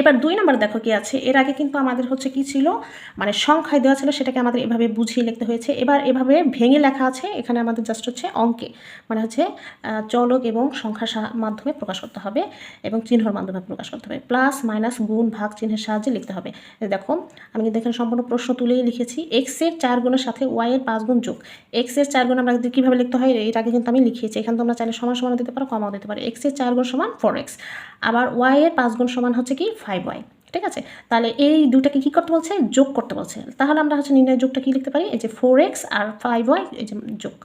এবার দুই নম্বর দেখো কি আছে। এর আগে কিন্তু আমাদের হচ্ছে কি ছিল? মানে সংখ্যায় দেওয়া ছিল সেটাকে আমাদের এভাবে বুঝিয়ে লিখতে হয়েছে। এবার এভাবে ভেঙে লেখা আছে, এখানে আমাদের জাস্ট হচ্ছে অঙ্কে। মানে হচ্ছে চলক এবং সংখ্যার মাধ্যমে প্রকাশ করতে হবে এবং চিহ্নর মাধ্যমে প্রকাশ করতে হবে। প্লাস মাইনাস গুণ, ভাগ, চিহ্নের সাহায্যে লিখতে হবে। দেখো, আমি কিন্তু এখানে সম্পূর্ণ প্রশ্ন তুলেই লিখেছি। এক্সের চার গুণের সাথে ওয়াই এর পাঁচ গুণ যোগ। এক্সের চার গুণ আমরা কীভাবে লিখতে হয়? এর আগে কিন্তু আমি লিখিয়েছি। এখানে তোমরা চাইলে সমান সমান দিতে পারো, কমাও দিতে পারো। এক্সের চার গুণ সমান ফোর এক্স আবার ওয়াই এর পাঁচ গুণ সমান হচ্ছে কি? ফাইভ ওয়াই ঠিক আছে? তাহলে এই দুটাকে কি করতে বলছে? যোগ করতে বলছে। তাহলে আমরা হচ্ছে নির্ণয় যোগটা কি লিখতে পারি? এই যে ফোর এক্স আর ফাইভ ওয়াই এই যে যোগ।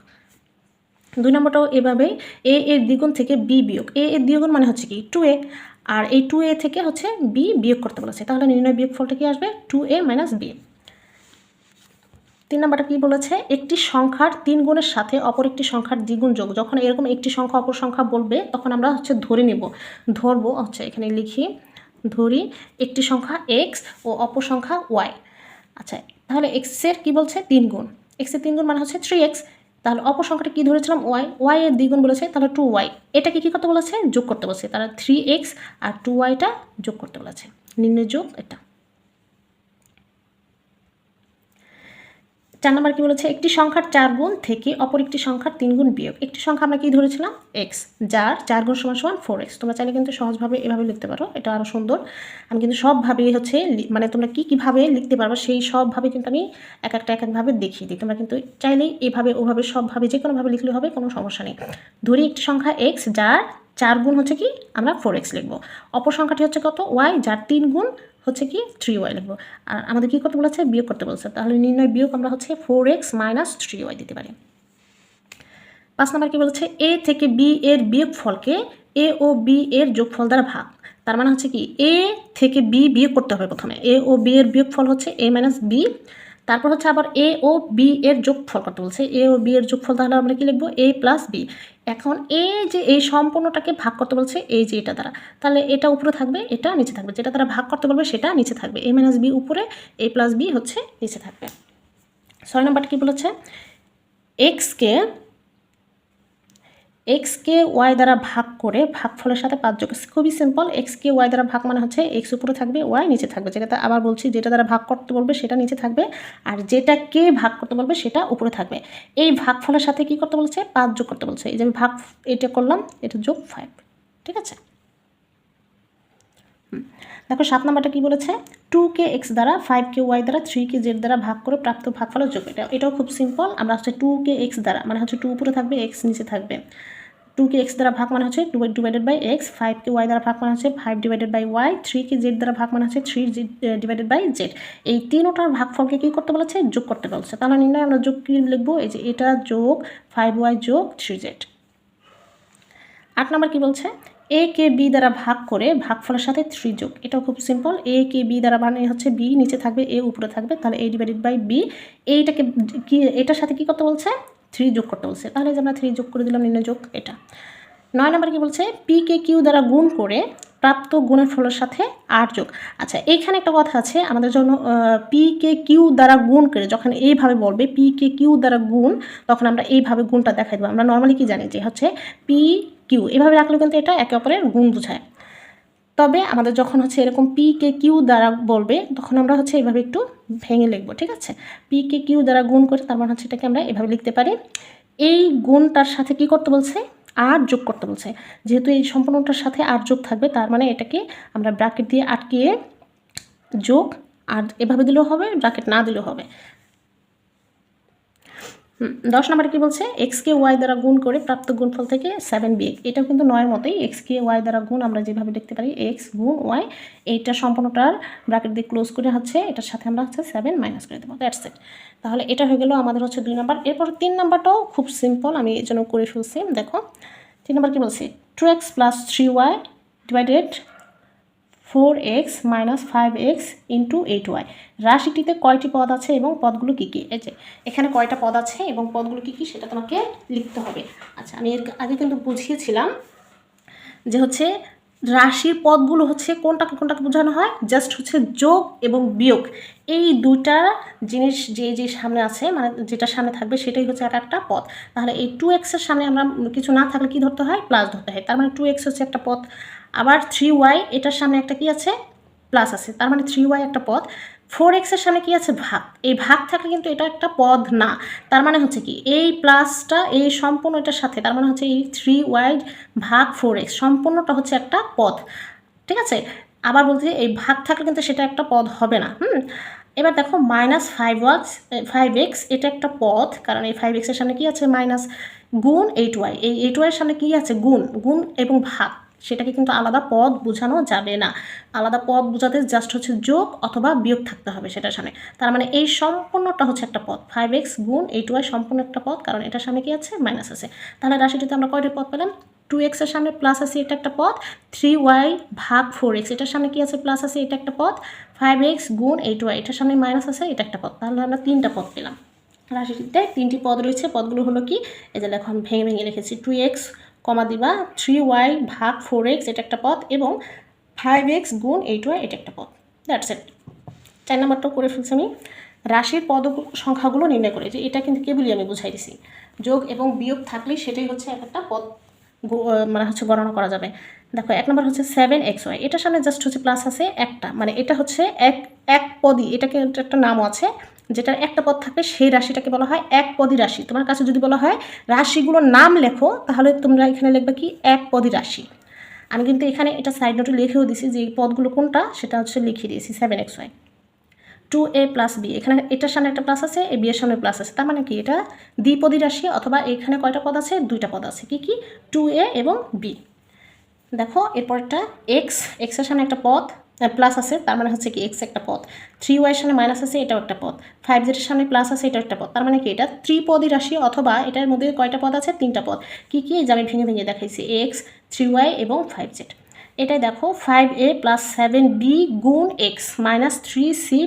দুই নম্বরটাও এভাবেই এ এর দ্বিগুণ থেকে বি বিয়োগ। এ এর দ্বিগুণ মানে হচ্ছে কি টু এ আর এই টু এ থেকে হচ্ছে বি বিয়োগ করতে বলেছে। তাহলে নির্ণয় বিয়োগ ফলটা কি আসবে? টু এ মাইনাস বি তিন নম্বরটা কী বলেছে? একটি সংখ্যার তিন গুণের সাথে অপর একটি সংখ্যার দ্বিগুণ যোগ। যখন এরকম একটি সংখ্যা অপর সংখ্যা বলবে, তখন আমরা হচ্ছে ধরে নেব। ধরবো, হচ্ছে এখানে লিখি। ধরি একটি সংখ্যা এক্স ও অপর সংখ্যা ওয়াই আচ্ছা তাহলে এক্সের কি বলছে? তিন গুণ। এক্সের তিন গুণ মানে হচ্ছে থ্রি এক্স তাহলে অপর সংখ্যাটা কী ধরেছিলাম? ওয়াই ওয়াই এর দ্বিগুণ বলেছে, তাহলে টু ওয়াই এটাকে কী করতে বলেছে? যোগ করতে বলেছে। তারা থ্রি এক্স আর টু ওয়াইটা যোগ করতে বলেছে। নিম্ন যোগ এটা। চার নম্বর কি বলেছে? একটি সংখ্যার চার গুণ থেকে অপর একটি সংখ্যার তিন গুণ বিয়োগ। একটি সংখ্যা আমরা কি ধরেছিলাম? এক্স যার চার গুণ সমান সমান ফোর এক্স তোমরা চাইলে কিন্তু সহজভাবে এভাবে লিখতে পারো। এটা আরও সুন্দর। আমি কিন্তু সবভাবে হচ্ছে মানে তোমরা কী কীভাবে লিখতে পারবে সেই সবভাবে কিন্তু আমি এক একটা, এক একভাবে দেখিয়ে দিই। তোমরা কিন্তু চাইলেই এভাবে, ওভাবে সবভাবে যে কোনোভাবে লিখলে হবে, কোনো সমস্যা নেই। ধরি একটি সংখ্যা এক্স যার চার গুণ হচ্ছে কি? আমরা ফোর এক্স লিখব। অপর সংখ্যাটি হচ্ছে কত? ওয়াই যার তিন গুণ হচ্ছে কি? থ্রি ওয়াই লিখব। আর আমাদের কী করতে বলেছে বিয়োগ করতে বলেছে। তাহলে নির্ণয় বিয়োগ আমরা হচ্ছে four x minus three y দিতে পারি। পাঁচ নম্বর কি বলেছে? এ থেকে বি এর বিয়োগ ফলকে এ ও বি এর যোগফল দ্বারা ভাগ। তার মানে হচ্ছে কি? এ থেকে বি বিয়োগ করতে হবে প্রথমে। এ ও বি এর বিয়োগ ফল হচ্ছে এ মাইনাস বি তারপর হচ্ছে আবার এ ও বি এর যোগফল কত বলছে? এ ও বি এর যোগফল তাহলে আমরা কি লিখব? এ প্লাস বি এখন এ যে এই সম্পূর্ণটাকে ভাগ করতে বলছে, এই যে এটা দ্বারা, তাহলে এটা উপরে থাকবে, এটা নিচে থাকবে। যেটা তারা ভাগ করতে বলবে সেটা নিচে থাকবে। এ মাইনাস বি উপরে এ প্লাস বি হচ্ছে নিচে থাকবে। ছয় নম্বরটা কী বলেছে? এক্সকে এক্সকে ওয়াই দ্বারা ভাগ করে ভাগফলের সাথে পাঁচ যোগ খুবই সিম্পল এক্সকে ওয়াই দ্বারা ভাগ মানে হচ্ছে এক্স উপরে থাকবে ওয়াই নিচে থাকবে। যেটা আবার বলছি, যেটা দ্বারা ভাগ করতে বলবে সেটা নিচে থাকবে আর যেটা কে ভাগ করতে বলবে সেটা উপরে থাকবে। এই ভাগফলের সাথে কি করতে বলছে? পাঁচ যোগ করতে বলছে। এই যে আমি ভাগ এটা করলাম, এটা যোগ ফাইভ ঠিক আছে? দেখো সাত নাম্বারটা কি বলেছে? টু কে এক্স দ্বারা ফাইভ কে ওয়াই দ্বারা থ্রি কে জেড দ্বারা ভাগ করে প্রাপ্ত ভাগফলের যোগ এটা। এটাও খুব সিম্পল আমরা হচ্ছে টু কে এক্স দ্বারা মানে হচ্ছে টু উপরে থাকবে এক্স নিচে থাকবে। টু কে এক্স দ্বারা ভাগ মানে হচ্ছে two divided by x five K y দ্বারা ভাগ মানে হচ্ছে five divided by y three K z দ্বারা ভাগ মানে হচ্ছে থ্রি ডিভাইডেড বাই জেড এই তিনোটার ভাগফলকে কী করতে বলেছে? যোগ করতে বলছে। তাহলে নির্ণয় আমরা যোগ কী লিখব? এই যে এটা যোগ ফাইভ ওয়াই যোগ থ্রি জেড আট নম্বর কী বলছে? এ, কে, বি দ্বারা ভাগ করে ভাগফলের সাথে থ্রি যোগ এটাও খুব সিম্পল এ, কে, বি দ্বারা মানে হচ্ছে বি নিচে থাকবে, এ উপরে থাকবে, তাহলে এ ডিভাইডেড বাই বি এইটাকে কি, এটার সাথে কি করতে বলছে? থ্রি যোগ করতে বলছে। তাহলে যে আমরা থ্রি যোগ করে দিলাম নিম্ন যোগ এটা। নয় নম্বর কি বলছে? পি কে কিউ দ্বারা গুণ করে প্রাপ্ত গুণের ফলের সাথে আট যোগ। আচ্ছা এইখানে একটা কথা আছে, আমাদের জন্য পি কে কিউ দ্বারা গুণ করে যখন এইভাবে বলবে পি কে কিউ দ্বারা গুণ, তখন আমরা এইভাবে গুণটা দেখাই দেবো। আমরা নর্মালি কি জানি যে হচ্ছে পি কিউ এভাবে রাখলেও কিন্তু এটা একে অপরের গুণ বোঝায়। তবে আমাদের যখন হচ্ছে এরকম পি কে কিউ দ্বারা বলবে, তখন আমরা হচ্ছে এভাবে একটু ভেঙে লিখব, ঠিক আছে? পি কে কিউ দ্বারা গুণ করে তার মানে হচ্ছে এটাকে আমরা এভাবে লিখতে পারি। এই গুণটার সাথে কি করতে বলছে? আর যোগ করতে বলছে। যেহেতু এই সম্পূর্ণটার সাথে আর যোগ থাকবে, তার মানে এটাকে আমরা ব্র্যাকেট দিয়ে আটকিয়ে যোগ আর এভাবে দিলেও হবে, ব্র্যাকেট না দিলেও হবে। দশ নম্বরে কি বলছে? এক্স কে ওয়াই দ্বারা গুণ করে প্রাপ্ত গুণফল থেকে সেভেন বিয়োগ। এটাও কিন্তু নয়ের মতোই। এক্স কে ওয়াই দ্বারা গুণ আমরা যেভাবে দেখতে পারি এক্স গুণ ওয়াই এইটা সম্পূর্ণটার ব্র্যাকেট দিয়ে ক্লোজ করে হচ্ছে, এটার সাথে আমরা হচ্ছে সেভেন মাইনাস করে দেবো। দ্যাটস ইট তাহলে এটা হয়ে গেল আমাদের হচ্ছে দুই নম্বর। এরপর তিন নম্বরটাও খুব সিম্পল আমি এই জন্য করে ফেলছি। দেখো, তিন নম্বর কি বলছি? Two x plus three y divided four x minus five x into eight y রাশিটিতে কয়টি পদ আছে এবং পদগুলো কী কী? এই যে, এখানে কয়টা পদ আছে এবং পদগুলো কী কী সেটা তোমাকে লিখতে হবে। আচ্ছা আমি এর আগে কিন্তু বুঝিয়েছিলাম যে হচ্ছে রাশির পদগুলো হচ্ছে কোনটাকে কোনটাকে বোঝানো হয়? জাস্ট হচ্ছে যোগ এবং বিয়োগ। এই দুইটা জিনিস যে যে সামনে আছে মানে যেটা সামনে থাকবে সেটাই হচ্ছে এক একটা পদ। তাহলে এই টু এক্সের সামনে আমরা কিছু না থাকলে কি ধরতে হয়? প্লাস ধরতে হয়। তার মানে টু এক্স হচ্ছে একটা পদ। আবার থ্রি ওয়াই এটার সামনে একটা কি আছে? প্লাস আছে। তার মানে থ্রি ওয়াই একটা পদ। ফোর এক্সের সামনে কি আছে? ভাগ। এই ভাগ থাকলে কিন্তু এটা একটা পদ না। তার মানে হচ্ছে কি, এই প্লাসটা এই সম্পূর্ণ এটার সাথে, তার মানে হচ্ছে এই থ্রি ওয়াই ভাগ ফোর এক্স সম্পূর্ণটা হচ্ছে একটা পদ। ঠিক আছে? আবার বলতে এই ভাগ থাকলে কিন্তু সেটা একটা পদ হবে না। হুম? এবার দেখো মাইনাস ফাইভ ওয়াক্স ফাইভ এক্স এটা একটা পথ কারণ এই ফাইভ এক্সের সামনে কি আছে? মাইনাস গুণ এইট ওয়াই এই এইট ওয়াইয়ের সামনে কি আছে? গুণ। গুণ এবং ভাগ। সেটাকে কিন্তু আলাদা পদ বোঝানো যাবে না। আলাদা পদ বোঝাতে জাস্ট হচ্ছে যোগ অথবা বিয়োগ থাকতে হবে সেটার সামনে। তার মানে এই সম্পূর্ণটা হচ্ছে একটা পদ। ফাইভ এক্স গুণ এইট ওয়াই সম্পূর্ণ একটা পদ, কারণ এটার সামনে কি আছে? মাইনাস আছে। তাহলে রাশিটিতে আমরা কয়টি পদ পেলাম? টু এক্সের সামনে প্লাস আছে এটা একটা পদ। থ্রি ওয়াই ভাগ ফোর এক্স এটার সামনে কি আছে? প্লাস আছে এটা একটা পদ। ফাইভ এক্স গুণ এইট ওয়াই এটার সামনে মাইনাস আছে এটা একটা পদ। তাহলে আমরা তিনটা পদ পেলাম। রাশিটিতে তিনটি পদ রয়েছে। পদগুলো হলো কি? এই যে আমি ভেঙে ভেঙে রেখেছি। টু এক্স কমা দিবা থ্রি ওয়াই ভাগ ফোর এক্স এটা একটা পদ এবং ফাইভ এক্স গুণ এইট ওয়াই এটা একটা পদ দ্যাটস ইট চার নাম্বারটাও করে ফেলছি আমি। রাশির পদ সংখ্যাগুলো নির্ণয় করে যে এটা কিন্তু কেবলই আমি বুঝাই দিছি। যোগ এবং বিয়োগ থাকলেই সেটাই হচ্ছে এক একটা পদ মানে হচ্ছে গণনা করা যাবে। দেখো, এক নম্বর হচ্ছে সেভেন এক্স ওয়াই এটার সামনে জাস্ট হচ্ছে প্লাস আছে একটা। মানে এটা হচ্ছে এক এক পদই। এটাকে একটা নামও আছে। যেটার একটা পদ থাকলে সেই রাশিটাকে বলা হয় এক পদী রাশি। তোমার কাছে যদি বলা হয় রাশিগুলোর নাম লেখো, তাহলে তোমরা এখানে লিখবে কি? এক পদী রাশি। আমি কিন্তু এখানে এটা সাইড নোটে লিখেও দিছি যে এই পদগুলো কোনটা? সেটা হচ্ছে লিখিয়ে দিয়েছি seven x y two a plus b এখানে এটার সামনে একটা প্লাস আছে এ বিয়ের সামনে প্লাস আছে। তার মানে কি? এটা দ্বিপদী রাশি অথবা এখানে কয়টা পদ আছে? দুইটা পদ আছে। কি কি? টু এ এবং বি দেখো, এরপরটা এক্স এক্সের সামনে একটা পদ প্লাস আছে, তার মানে হচ্ছে কি এক্স একটা পদ। থ্রি ওয়াইয়ের সামনে মাইনাস আছে, এটাও একটা পদ। ফাইভ জেডের সামনে প্লাস আছে, এটাও একটা পদ। তার মানে কি এটা ত্রিপদী রাশি, অথবা এটার মধ্যে কয়টা পদ আছে? তিনটা পদ। কি কি? যে আমি ভেঙে ভেঙে দেখাইছি এক্স থ্রি ওয়াই এবং ফাইভ জেড এটাই দেখো five a plus seven b গুণ এক্স মাইনাস থ্রি সি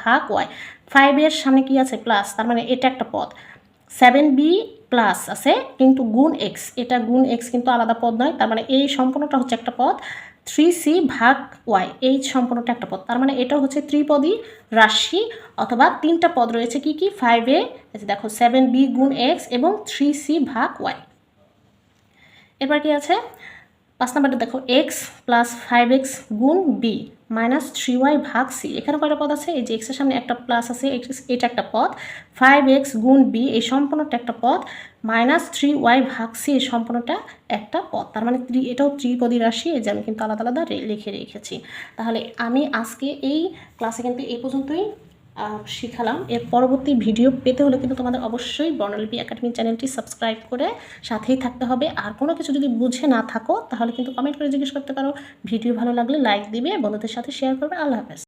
ভাগ ওয়াই ফাইভের সামনে কি আছে? প্লাস তার মানে এটা একটা পদ। সেভেন বি প্লাস আছে, কিন্তু গুণ এক্স এটা গুণ এক্স কিন্তু আলাদা পদ নয়, তার মানে এই সম্পূর্ণটা হচ্ছে একটা পদ। থ্রি সি ভাগ ওয়াই এই সম্পূর্ণটা একটা পদ। তার মানে এটা হচ্ছে ত্রিপদী রাশি, অথবা তিনটা পদ রয়েছে কি কি? ফাইভ এ দেখো সেভেন বি গুণ এক্স এবং থ্রি সি ভাগ ওয়াই। এবার কি আছে? পাঁচ নাম্বারটা দেখো এক্স প্লাস ফাইভ এক্স গুণ বি মাইনাস থ্রি ওয়াই ভাগ সি এখানে কয়টা পদ আছে? এই যে এক্সের সামনে একটা প্লাস আছে এটা একটা পদ। ফাইভ এক্স গুণ বি এই সম্পূর্ণটা একটা পদ। মাইনাস থ্রি ওয়াই ভাগ সি এই সম্পূর্ণটা একটা পদ। তার মানে ত্রি এটাও ত্রিপদী রাশি, এই যে আমি কিন্তু আলাদা আলাদা লিখে রেখেছি। তাহলে আমি আজকে এই ক্লাসে কিন্তু এই পর্যন্তই। শিখালাম। এর পরবর্তী ভিডিও পেতে হলে কিন্তু তোমাদের অবশ্যই বর্ণলিপি একাডেমি চ্যানেলটি সাবস্ক্রাইব করে সাথেই থাকতে হবে। আর কোনো কিছু যদি বুঝে না থাকো, তাহলে কিন্তু কমেন্ট করে জিজ্ঞেস করতে পারো। ভিডিও ভালো লাগলে লাইক দিবে, বন্ধুদের সাথে শেয়ার করবে। আল্লাহ হাফেজ।